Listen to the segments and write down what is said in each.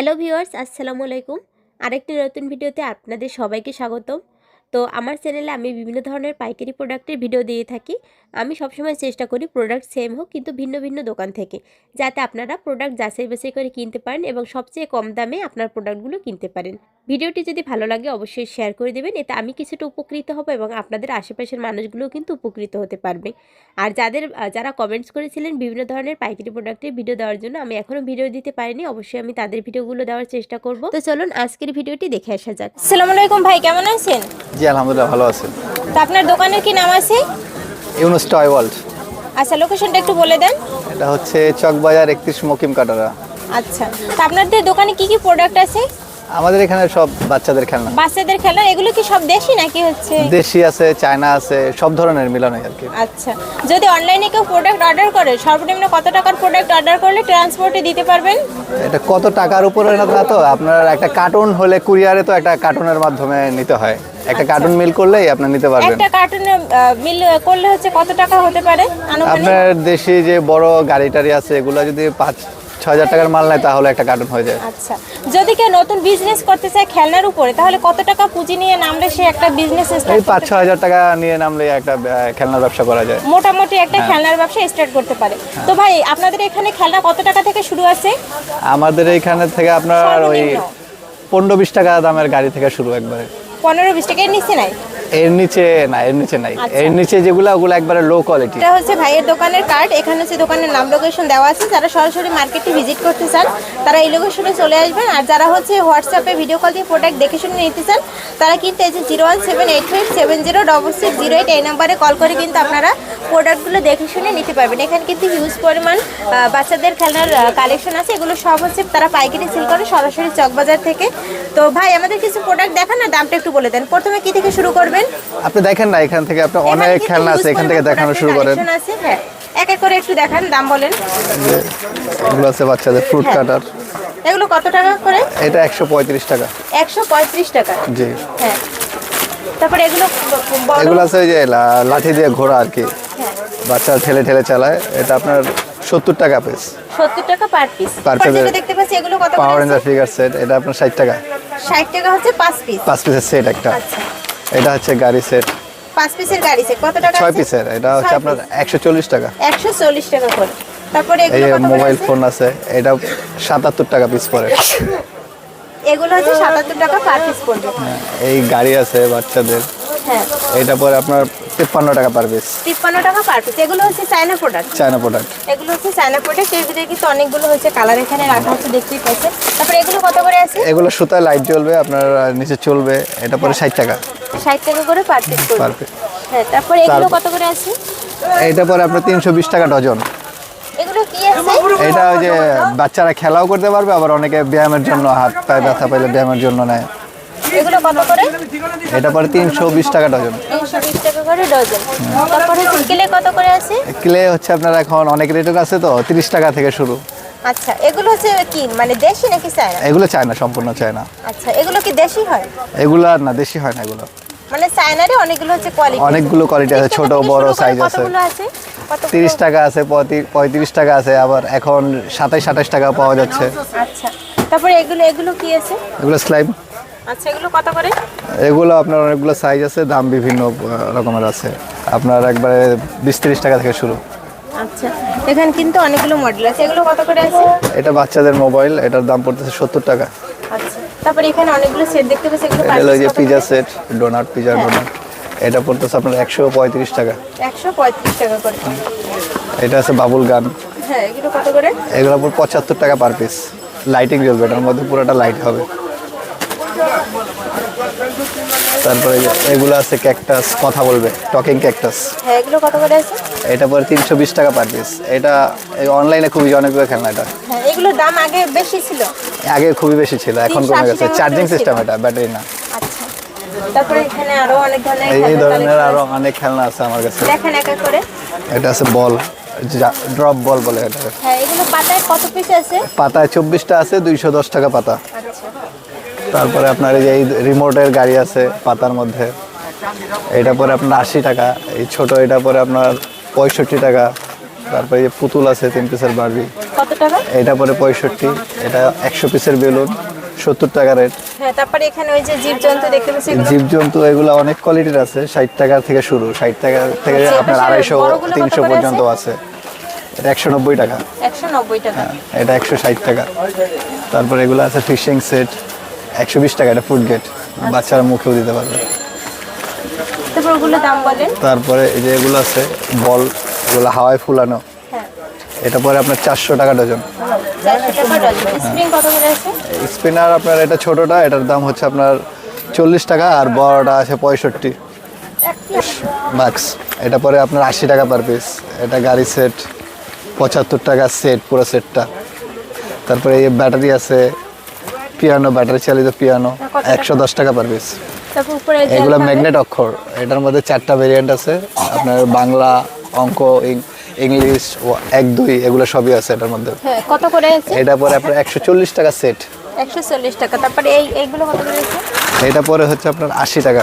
Hello viewers আসসালামু আলাইকুম। আরেকটি নতুন ভিডিওতে আপনাদের সবাইকে স্বাগতম। তো আমার চ্যানেলে আমি বিভিন্ন ধরনের পাইকারি প্রোডাক্টের ভিডিও দিয়ে থাকি। আমি সবসময় চেষ্টা করি প্রোডাক্ট সেম হোক, কিন্তু ভিন্ন ভিন্ন দোকান থেকে, যাতে আপনারা প্রোডাক্ট যাচাই বাছাই করে কিনতে পারেন এবং সবচেয়ে কম দামে আপনার প্রোডাক্টগুলো কিনতে পারেন। ভিডিওটি যদি ভালো লাগে, অবশ্যই শেয়ার করে দেবেন। এতে আমি কিছুটা উপকৃত হব এবং আপনাদের আশেপাশের মানুষগুলোও কিন্তু উপকৃত হতে পারবে। আর যাদের, যারা কমেন্টস করেছিলেন বিভিন্ন ধরনের পাইকারি প্রোডাক্টের ভিডিও দেওয়ার জন্য, আমি এখনও ভিডিও দিতে পারিনি। অবশ্যই আমি তাদের ভিডিওগুলো দেওয়ার চেষ্টা করব। তো চলুন আজকের ভিডিওটি দেখে আসা যাক। আসসালামু আলাইকুম ভাই, কেমন আছেন? জি আলহামদুলিল্লাহ ভালো আছেন তো আপনার দোকানের কি নাম আছে? Yunus toy world. আচ্ছা লোকেশনটা একটু বলে দেন। এটা হচ্ছে চকবাজার একত্রিশ মকিম কাটারা। আচ্ছা তো আপনাদের দোকানে কি কি প্রোডাক্ট আছে? আমাদের এখানে সব বাচ্চাদের খেলনা। বাচ্চাদের খেলার এগুলো কি সব দেশি নাকি হচ্ছে? দেশি আছে চায়না আছে সব ধরনের মিলানো আর কি। আচ্ছা যদি অনলাইনে কেউ প্রোডাক্ট অর্ডার করে সর্বনিম্ন কত টাকার প্রোডাক্ট অর্ডার করলে ট্রান্সপোর্টে দিতে পারবেন? এটা কত টাকার উপরে না তো আপনার একটা কার্টুন হলে কুরিয়ারে তো একটা কার্টুনের মাধ্যমে নিতে হয়। একটা কার্টুন মিল করলেই আপনি নিতে পারবেন। একটা কার্টুনে মিল করলে হচ্ছে কত টাকা হতে পারে? আপনার দেশি যে বড় গাড়ি টাড়ি আছে এগুলো যদি পাঁচ ছ হাজার টাকার মাল নেয় তাহলে একটা কার্টুন হয়ে যায়। আচ্ছা। যদি কেউ নতুন বিজনেস করতে চায় খেলনার উপরে তাহলে কত টাকা পুঁজি নিয়ে নামলে সে একটা বিজনেস এই পাঁচ ছ হাজার টাকা নিয়ে নামলে একটা খেলনার ব্যবসা করা যায়। মোটামুটি একটা খেলনার ব্যবসা স্টার্ট করতে পারে। তো ভাই আপনাদের এখানে খেলনা কত টাকা থেকে শুরু আছে? আমাদের এইখানে থেকে আপনার ওই? পনেরো বিশ টাকা দামের গাড়ি থেকে শুরু একবারে। পনেরো বিশ টাকা এর নিচে নাই? এর নিচে না এর নিচে নাই। আচ্ছা। এর নিচে যেগুলো ওগুলো একবারে লো কোয়ালিটি এটা হচ্ছে ভাইয়ের দোকানের কার্ড এখানে হচ্ছে দোকানের নাম লোকেশন দেওয়া আছে। যারা সরাসরি মার্কেটে ভিজিট করতে চান তারা এই লোকেশনে চলে আসবেন। আর যারা হচ্ছে হোয়াটসঅ্যাপে ভিডিও কল দিয়ে প্রোডাক্ট দেখে শুনে নিতে চান তারা কিন্তু এই যে zero one seven eight five seven zero double six zero eight এই নাম্বারে কল করে কিন্তু আপনারা প্রোডাক্টগুলো দেখে শুনে নিতে পারবেন। এখানে কিন্তু হিউজ পরিমাণ বাচ্চাদের খেলনার কালেকশন আছে। এগুলো সব হচ্ছে তারা পাইকারি সেল করে সরাসরি চকবাজার থেকে। তো ভাই আমাদের কিছু প্রোডাক্ট দেখান না দামটা একটু বলে দেন। প্রথমে কি থেকে শুরু করবেন আপনি দেখেন না এখান থেকে আপনি অনেক খেলনা আছে এখান থেকে দেখানো শুরু করেন। হ্যাঁ। এক এক করে একটু দেখান দাম বলেন। এগুলো আছে বাচ্চাদের ফ্রুট হ্যাঁ। কাটার এগুলো কত টাকা করে? এটা একশো পঁয়ত্রিশ টাকা। একশো পঁয়ত্রিশ টাকা। জি। হ্যাঁ। তারপরে এগুলো এগুলো আছে যে লাঠি দিয়ে ঘোরা আর কি। হ্যাঁ। বাচ্চা ঠেলে ঠেলে চালায়। এটা আপনার সত্তর টাকা পিস সত্তর টাকা পার পিস piece এর- দেখতে পাচ্ছি এগুলো কত পাওয়ার রেঞ্জার ফিগার সেট এটা আপনার ষাট টাকা। ষাট টাকা হচ্ছে পাঁচ পিস পাঁচ পিসের সেট একটা। আচ্ছা। এটা হচ্ছে গাড়ি সেট। পাঁচ পিসের গাড়ি সেট। কত টাকা ছয় পিসের এটা হচ্ছে আপনার একশো চল্লিশ টাকা। একশো চল্লিশ টাকা করে। তারপরে এই মোবাইল ফোন আছে এটা সাতাত্তর টাকা পিস পড়ে। এগুলো হচ্ছে সাতাত্তর টাকা পার পিস পড়বে। এই গাড়ি আছে বাচ্চাদের। হ্যাঁ। এটা পরে আপনার তিপ্পান্ন টাকা পার পিস তিপ্পান্ন টাকা পার পিস এগুলো হচ্ছে চায়না প্রোডাক্ট চায়না প্রোডাক্ট এগুলো হচ্ছে চায়না প্রোডাক্টের ভিতরে কিন্তু অনেকগুলো হচ্ছে কালার এখানে রাখা হচ্ছে দেখতেই পাচ্ছেন। তারপরে এগুলো কত করে আছে? এগুলো সুতায় লাইট জ্বলবে আপনার নিচে চলবে। এটা পরে ষাট টাকা। ষাট টাকা করে পার পিস পার পিস হ্যাঁ তারপরে এগুলো কত করে আছে? এটা পরে আপনার তিনশো বিশ টাকা ডজন। এগুলো কি আছে? এটা ওই যে বাচ্চারা খেলাও করতে পারবে আবার অনেকে ব্যায়ামের জন্য হাত পায়ে ব্যথা পাইলে ব্যায়ামের জন্য নেয়। এগুলো কত করে? এটা পরে তিনশো বিশ টাকা ডজন। তিনশো বিশ টাকা করে ডজন। তারপরে কিলে কত করে আছে? ক্লে হচ্ছে আপনার এখন অনেক রেটের আছে তো তিরিশ টাকা থেকে শুরু। আচ্ছা এগুলো হচ্ছে কি মানে দেশি নাকি চায়না? এগুলো চায়না সম্পূর্ণ চায়না। আচ্ছা এগুলো কি দেশি হয়? এগুলো আর না দেশি হয় না এগুলো। মানে চায়নারে অনেকগুলো হচ্ছে কোয়ালিটি অনেকগুলো কোয়ালিটি আছে ছোট বড় সাইজ আছে। কতগুলো আছে? কতগুলো? তিরিশ টাকা আছে পঁয়ত্রিশ- টাকা আছে আবার এখন সাতাইশ আঠাশ টাকা পাওয়া যাচ্ছে। আচ্ছা তারপরে এগুলো এগুলো কি আছে? এগুলো স্লাইম আচ্ছা এগুলো কত করে? এগুলো আপনার অনেকগুলো সাইজ আছে দাম বিভিন্ন রকমের আছে। আপনার একবারে বিশ তিরিশ টাকা থেকে শুরু। আচ্ছা এখানে কিন্তু অনেকগুলো মডেল আছে। এগুলো কত করে আছে? এটা বাচ্চাদের মোবাইল এটার দাম পড়তেছে সত্তর টাকা। আচ্ছা তারপরে এখানে অনেকগুলো সেট দেখতে পাচ্ছি এগুলো হলো ওই যে pizza set donut pizza donut এটা পড়তেছে আপনার একশো পঁয়ত্রিশ টাকা। একশো পঁয়ত্রিশ টাকা করে। এটা আছে বাবুল গান। হ্যাঁ এগুলো কত করে? এগুলো পর পঁচাত্তর টাকা পার পিস লাইটিং জ্বলবে এটার মধ্যে পুরোটা লাইট হবে। তারপরে এগুলো আছে ক্যাকটাস কথা বলবে টকিং ক্যাকটাস হ্যাঁ এগুলো কত করে আছে? এটা পরে তিনশো বিশ টাকা পার পিস এটা অনলাইনে খুবই জনপ্রিয় খেলনা এটা। হ্যাঁ এগুলোর দাম আগে বেশি ছিল। আগে খুবই বেশি ছিল এখন কমে গেছে। চার্জিং সিস্টেম এটা ব্যাটারি না। আচ্ছা। তারপরে এখানে আরও অনেক ধরনের এই ধরনের আরও অনেক খেলনা আছে আমার কাছে। দেখেন এক এক করে। এটা আছে বল ড্রপ বল বলে এটা। হ্যাঁ এগুলো পাতায় কত পিস আছে? পাতায় চব্বিশটা আছে দুইশো দশ টাকা পাতা। আচ্ছা। তারপরে আপনার এই যে এই রিমোটের গাড়ি আছে পাতার মধ্যে। এটা পরে আপনার আশি টাকা এই ছোট এটা পরে আপনার পঁয়ষট্টি টাকা। তারপরে যে পুতুল আছে তিন পিসের বারবি কত টাকা? এটা পরে পঁয়ষট্টি। এটা একশো পিসের বেলুন সত্তর টাকা রেট। হ্যাঁ তারপরে এখানে ওই যে জীবজন্তু দেখতে পাচ্ছি এগুলো। জীবজন্তু এগুলো অনেক কোয়ালিটির আছে ষাট টাকা থেকে শুরু। ষাট টাকা থেকে আচ্ছা, আপনার আড়াইশো তিনশো পর্যন্ত আছে। এটা একশো নব্বই টাকা। একশো নব্বই টাকা। এটা একশো ষাট টাকা। তারপর এগুলো আছে ফিশিং সেট একশো বিশ টাকা এটা ফুড গেট বাচ্চারা মুখেও দিতে পারবে। তারপর ওগুলো দাম বলেন। তারপরে এই যে এগুলো আছে বল এগুলো হাওয়ায় ফুলানো। হ্যাঁ। এটা পরে আপনার চারশো টাকা ডজন। স্পিনার আপনার এটা ছোটটা এটার দাম হচ্ছে আপনার চল্লিশ টাকা আর বড়টা আছে পঁয়ষট্টি। ম্যাক্স এটা পরে আপনার আশি টাকা পার পিস এটা গাড়ি সেট পঁচাত্তর টাকা সেট পুরো সেটটা তারপরে এই ব্যাটারি আছে পিয়ানো ব্যাটারি চালিত পিয়ানো একশো দশ টাকা পার পিস তারপর উপরে এগুলো ম্যাগনেট অক্ষর। এটার মধ্যে চারটা ভেরিয়েন্ট আছে। আপনার বাংলা অঙ্ক ইংলিশ এক দুই এগুলো সবই আছে এটার মধ্যে। হ্যাঁ কত করে আছে? এটা পরে আপনার একশো চল্লিশ টাকা সেট একশো চল্লিশ টাকা। তারপরে এই এইগুলো কত করে আছে? এটা পরে হচ্ছে আপনার আশি টাকা।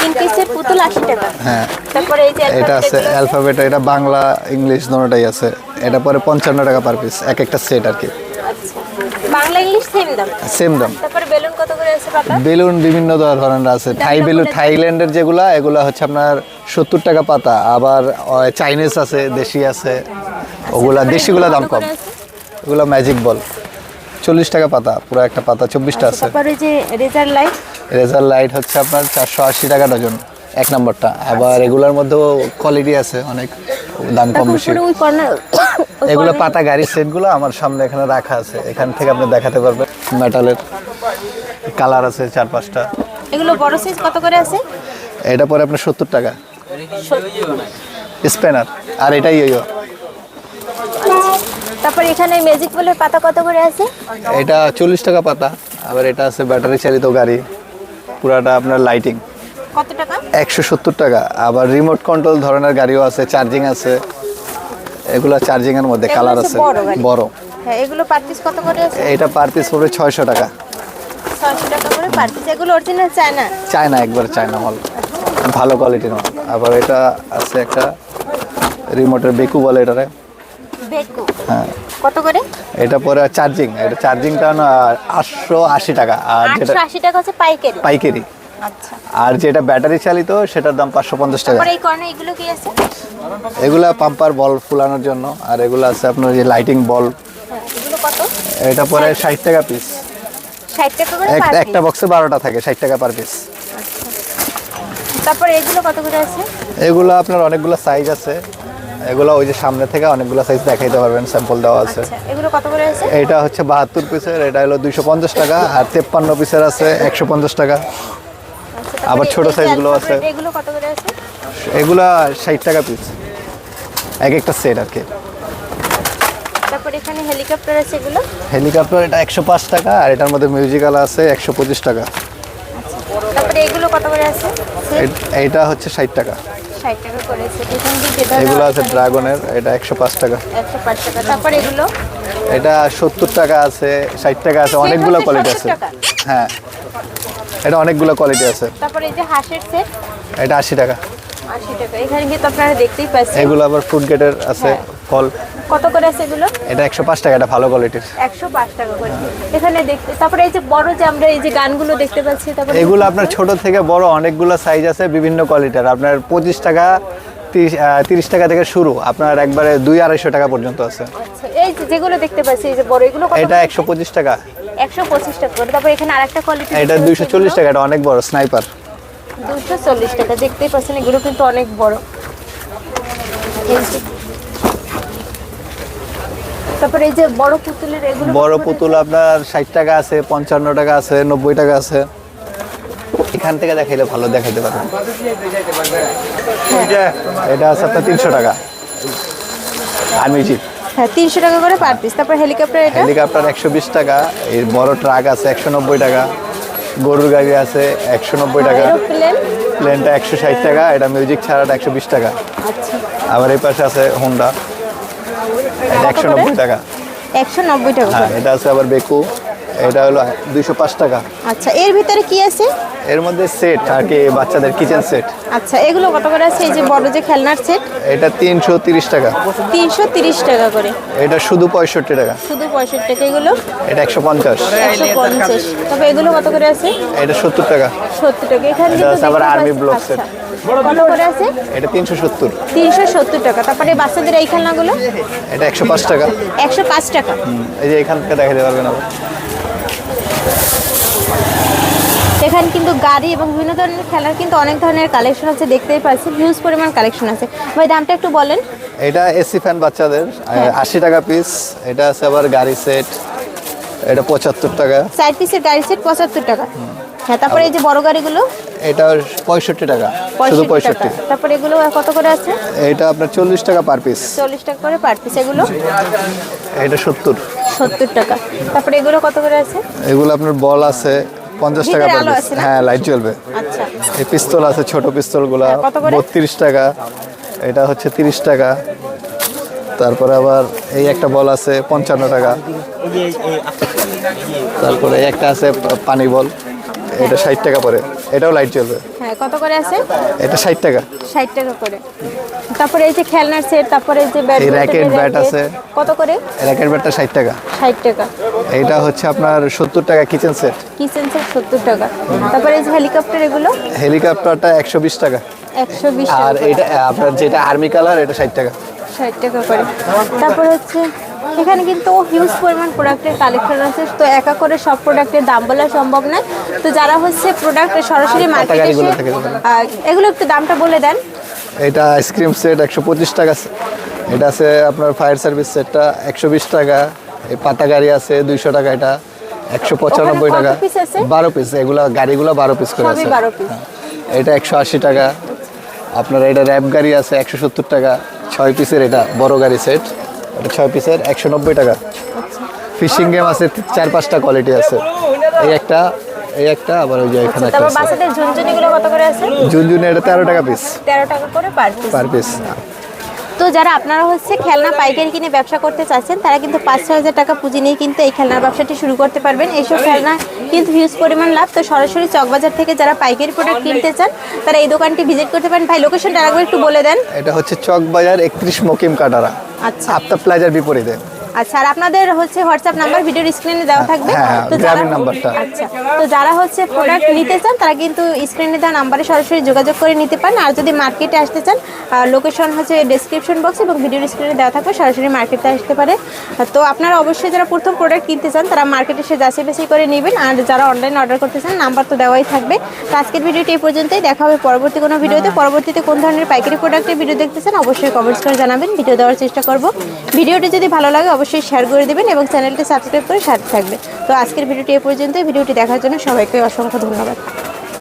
তিন পিসের পুতুল আশি টাকা। হ্যাঁ তারপরে এই যে এটা আছে অ্যালফাবেট এটা বাংলা ইংলিশ দুটোটাই আছে। এটা পরে পঞ্চান্ন টাকা পার পিস এক একটা সেট আর কি। বাংলা ইংলিশ সেম দাম? সেম দাম। তারপরে বেলুন কত করে আছে পাতা? বেলুন বিভিন্ন ধরনের আছে। থাই বেলুন থাইল্যান্ডের যেগুলা এগুলা হচ্ছে আপনার সত্তর টাকা পাতা। আবার চাইনিজ আছে দেশি আছে। ওগুলা দেশিগুলা দাম কম? এগুলো ম্যাজিক বল চল্লিশ টাকা পাতা পুরো একটা পাতা চব্বিশটা আছে। তারপরে যে রেজার লাইট রেজার লাইট হচ্ছে আপনার চারশো আশি টাকা ডজন এক নম্বরটা। আবার এগুলোর মধ্যেও কোয়ালিটি আছে অনেক। দাম কম বেশি। এগুলো পাতা গাড়ির সেটগুলো আমার সামনে এখানে রাখা আছে। এখান থেকে আপনি দেখাতে পারবেন। মেটালের কালার আছে চার পাঁচটা। এগুলো বড় সাইজ কত করে আছে? এটা পরে আপনার সত্তর টাকা। স্পেনার আর এটাই ইয়ো তারপর এখানে ম্যাজিক বলের পাতা কত করে আছে? এটা চল্লিশ টাকা পাতা। আবার এটা আছে ব্যাটারি চালিত গাড়ি। পুরাটা আপনার লাইটিং কত টাকা? একশো সত্তর টাকা। আবার রিমোট কন্ট্রোল ধরনের গাড়িও আছে চার্জিং আছে। এগুলো চার্জিং এর মধ্যে কালার আছে বড় হ্যাঁ এগুলো পার পিস কত করে আছে? এটা পার পিস পড়বে ছয়শো টাকা। ছয়শো টাকা করে পার পিস এগুলো অরিজিনাল চায়না চায়না একবার চায়না মাল ভালো কোয়ালিটির মাল আবার এটা আছে একটা রিমোটের বেকু বলে এটারে। বেকু? হ্যাঁ। কত করে? এটা পরে চার্জিং এটা চার্জিংটা না আটশো আশি টাকা। আর যেটা টাকা হচ্ছে পাইকারি। পাইকারি। আর যেটা ব্যাটারি চালিত সেটার দাম পাঁচশো পঞ্চাশ টাকা। এগুলো পাম্পার বল ফুলানোর জন্য আর এগুলো আছে আপনার যে লাইটিং বল এটা পরে ষাট টাকা পিস একটা একটা বক্সে বারোটা থাকে ষাট টাকা পার পিস তারপরে এগুলো কত করে আছে? এগুলো আপনার অনেকগুলো সাইজ আছে। এগুলো ওই যে সামনে থেকে অনেকগুলো সাইজ দেখাইতে পারবেন স্যাম্পল দেওয়া আছে। আচ্ছা এগুলো কত করে আছে? এটা হচ্ছে বাহাত্তর পিসের এটা হলো দুইশো পঞ্চাশ টাকা আর তেপ্পান্ন পিসের আছে একশো পঞ্চাশ টাকা। আচ্ছা, আবার ছোট এই যে size গুলো আছে। এগুলো কত করে আছে? এগুলা ষাট টাকা পিস এক একটা সেট আর কি। তারপরে এখানে হেলিকপ্টার আছে এগুলো? হেলিকপ্টার এটা একশো পাঁচ টাকা আর এটার মধ্যে মিউজিক্যাল আছে একশো পঁচিশ টাকা। তারপরে এগুলো কত করে আছে? এ- এইটা হচ্ছে ষাট টাকা। এগুলো আছে ড্রাগনের এটা একশো পাঁচ টাকা। একশো পাঁচ টাকা। তারপরে এগুলো? এটা সত্তর টাকা আছে ষাট টাকা আছে অনেকগুলো কোয়ালিটি আছে। হ্যাঁ। এটা অনেকগুলো কোয়ালিটি আছে। তারপরে এই যে হাঁসের সেট এটা আশি টাকা। আশি টাকা। এখানে কিন্তু আপনারা দেখতেই পাচ্ছেন। এগুলো আবার ফুড গেটের আছে হ্যাঁ। ফল। কত করে আছে এগুলো? এটা একশো পাঁচ টাকা এটা ভালো কোয়ালিটির একশো পাঁচ টাকা করে। এখানে দেখতে তারপরে এই যে বড় যে আমরা এই যে গানগুলো দেখতে পাচ্ছি তারপরে এগুলো আপনার ছোট থেকে বড় অনেকগুলো সাইজ আছে বিভিন্ন কোয়ালিটির আপনার পঁচিশ টাকা তিরিশ টাকা থেকে শুরু। আপনার একবারে দুই আড়াইশো টাকা পর্যন্ত আছে। আচ্ছা, এই যে যেগুলো দেখতে পাচ্ছি এই যে বড় এগুলো এটা একশো পঁচিশ টাকা। একশো পঁচিশ টাকা করে। তারপর এখানে আরেকটা কোয়ালিটি এটা দুইশো চল্লিশ টাকা এটা অনেক বড় স্নাইপার দুশো চল্লিশ টাকা দেখতেই পাচ্ছেন এগুলো কিন্তু অনেক বড়। তারপরে এই যে বড় পুতুলের এগুলো বড় পুতুল আপনার ষাট টাকা আছে পঞ্চান্ন টাকা আছে নব্বই টাকা আছে। এখান থেকে দেখাইলে ভালো দেখাইতে পারবেন। এটা আছে আপনার তিনশো টাকা। আর্মি জিপ হ্যাঁ তিনশো টাকা করে পার পিস তারপর হেলিকপ্টার এটা? হেলিকপ্টার একশো বিশ টাকা এর বড় ট্রাক আছে একশো নব্বই টাকা গরুর গাড়ি আছে একশো নব্বই টাকা। প্লেনটা একশো ষাট টাকা এটা মিউজিক ছাড়াটা একশো বিশ টাকা। আচ্ছা। আবার এই পাশে আছে হোন্ডা এটা একশো নব্বই টাকা। একশো নব্বই টাকা হ্যাঁ এটা আছে আবার বেকু এটা হলো দুইশো পাঁচ টাকা। আচ্ছা এর ভিতরে কি আছে? এর মধ্যে সেট আর কি বাচ্চাদের কিচেন সেট আচ্ছা এগুলো কত করে আছে? এই যে বড় যে খেলনার সেট এটা তিনশো তিরিশ টাকা। তিনশো তিরিশ টাকা করে। এটা শুধু পঁয়ষট্টি টাকা। শুধু পঁয়ষট্টি টাকা এগুলো? এটা একশো পঞ্চাশ। একশো পঞ্চাশ। তবে এগুলো কত করে আছে? এটা সত্তর টাকা। সত্তর টাকা। এখানে কিন্তু আবার block আচ্ছা। set। কত করে আছে? এটা তিনশো সত্তর। তিনশো সত্তর টাকা। তারপরে বাচ্চাদের এই খেলনাগুলো? এটা একশো পাঁচ টাকা। একশো পাঁচ টাকা। এই যে এখানটা দেখাতে পারবেন আবার। এখানে কিন্তু গাড়ি এবং বিভিন্ন ধরনের খেলার কিন্তু অনেক ধরনের কালেকশন আছে দেখতেই পাচ্ছি হিউজ পরিমাণ কালেকশন আছে। ভাই দামটা একটু বলেন। এটা এসি ফ্যান বাচ্চাদের আশি টাকা পিস এটা আছে আবার গাড়ি সেট এটা পঁচাত্তর টাকা। সাইড পিসের গাড়ি সেট পঁচাত্তর টাকা। হ্যাঁ তারপরে এই যে বড় গাড়িগুলো? এটা পঁয়ষট্টি টাকা শুধু পঁয়ষট্টি। তারপরে এগুলো কত করে আছে? এটা আপনার চল্লিশ টাকা পার পিস চল্লিশ টাকা করে পার পিস এগুলো? এটা সত্তর। সত্তর টাকা। তারপরে এগুলো কত করে আছে? এগুলো আপনার বল আছে পঞ্চাশ টাকা পিস হ্যাঁ লাইট জ্বলবে। আচ্ছা। এই পিস্তল আছে ছোট পিস্তলগুলা হ্যাঁ? বত্রিশ টাকা। এটা হচ্ছে তিরিশ টাকা। তারপরে আবার এই একটা বল আছে পঞ্চান্ন টাকা। তারপরে একটা আছে পানি বল। এটা ষাট টাকা পরে এটাও লাইট জ্বলবে। হ্যাঁ কত করে আছে? এটা ষাট টাকা। ষাট টাকা করে। তারপরে এই যে খেলনার সেট তারপরে এই যে ব্যাডমিন্টনের racket, bat racket, আছে। কত করে? র্যাকেট ব্যাটটা ষাট টাকা। ষাট টাকা। এইটা হচ্ছে আপনার সত্তর টাকা কিচেন সেট কিচেন সেট সত্তর টাকা। তারপরে এই যে হেলিকপ্টার এগুলো? হেলিকপ্টারটা একশো বিশ টাকা। একশো বিশ আর এটা আপনার যেটা আর্মি কালার এটা ষাট টাকা। ষাট টাকা করে। তারপর হচ্ছে এখানে কিন্তু হিউজ পরিমাণ প্রোডাক্টের কালেকশন আছে। তো একা করে সব প্রোডাক্টের দাম বলা সম্ভব নয়। তো যারা হচ্ছে প্রোডাক্ট সরাসরি মার্কেটে এগুলো একটু দামটা বলে দেন। এটা আইসক্রিম সেট একশো পঁচিশ টাকা এটা আছে আপনার ফায়ার সার্ভিস সেটটা একশো বিশ টাকা। এই পাতা গাড়ি আছে দুইশো টাকা এটা একশো পঁচানব্বই টাকা। বারো পিস এগুলা গাড়িগুলো বারো পিস করে আছে। এটা একশো আশি টাকা। আপনার এটা র্যাপ গাড়ি আছে একশো সত্তর টাকা। ছয় পিসের এটা বড় গাড়ি সেট। এটা ছয় পিসের একশো নব্বই টাকা। ফিশিং গেম আছে চার পাঁচটা কোয়ালিটি আছে। এই একটা এই একটা আবার ওই যে এখানে একটা তারপর বাচ্চাদের ঝুনঝুনিগুলো কত করে আছে? ঝুনঝুনি এটা তেরো টাকা পিস তেরো টাকা করে পার পিস পার পিস তো যারা আপনারা হচ্ছে খেলনা পাইকারি কিনে ব্যবসা করতে চাচ্ছেন তারা কিন্তু পাঁচ ছয় হাজার টাকা পুঁজি নিয়ে কিন্তু এই খেলনার ব্যবসাটি শুরু করতে পারবেন। এইসব খেলনা কিন্তু হিউজ পরিমাণ লাভ। তো সরাসরি চকবাজার থেকে যারা পাইকারি প্রোডাক্ট কিনতে চান তারা এই দোকানটি ভিজিট করতে পারেন। ভাই লোকেশনটা আরেকবার একটু বলে দেন। এটা হচ্ছে চক বাজার একত্রিশ মকিম কাটারা। আচ্ছা। আফতাব প্লাজার বিপরীতে। আচ্ছা আর আপনাদের হচ্ছে হোয়াটসঅ্যাপ নাম্বার ভিডিওর স্ক্রিনে দেওয়া থাকবে। হ্যাঁ, হ্যাঁ, তো যারা নাম্বারটা। আচ্ছা তো যারা হচ্ছে প্রোডাক্ট নিতে চান তারা কিন্তু স্ক্রিনে দেওয়া নাম্বারে সরাসরি যোগাযোগ করে নিতে পারেন। আর যদি মার্কেটে আসতে চান লোকেশন হচ্ছে ডেসক্রিপশন বক্স এবং ভিডিওর স্ক্রিনে দেওয়া থাকবে সরাসরি মার্কেটে আসতে পারে। তো আপনারা অবশ্যই যারা প্রথম প্রোডাক্ট কিনতে চান তারা মার্কেটে এসে যাচাই বাছাই করে নেবেন। আর যারা অনলাইন অর্ডার করতে চান নাম্বার তো দেওয়াই থাকবে। তো আজকের ভিডিওটি এই পর্যন্তই। দেখা হবে পরবর্তী কোনো ভিডিওতে পরবর্তীতে কোন ধরনের পাইকারি প্রোডাক্টের ভিডিও দেখতে চান অবশ্যই কমেন্টস করে জানাবেন। ভিডিও দেওয়ার চেষ্টা করব। ভিডিওটি যদি ভালো লাগে অবশ্যই শেয়ার করে দেবেন এবং চ্যানেলটি সাবস্ক্রাইব করে সাথে থাকবেন। তো আজকের ভিডিওটি এ পর্যন্তই। ভিডিওটি দেখার জন্য সবাইকে অসংখ্য ধন্যবাদ।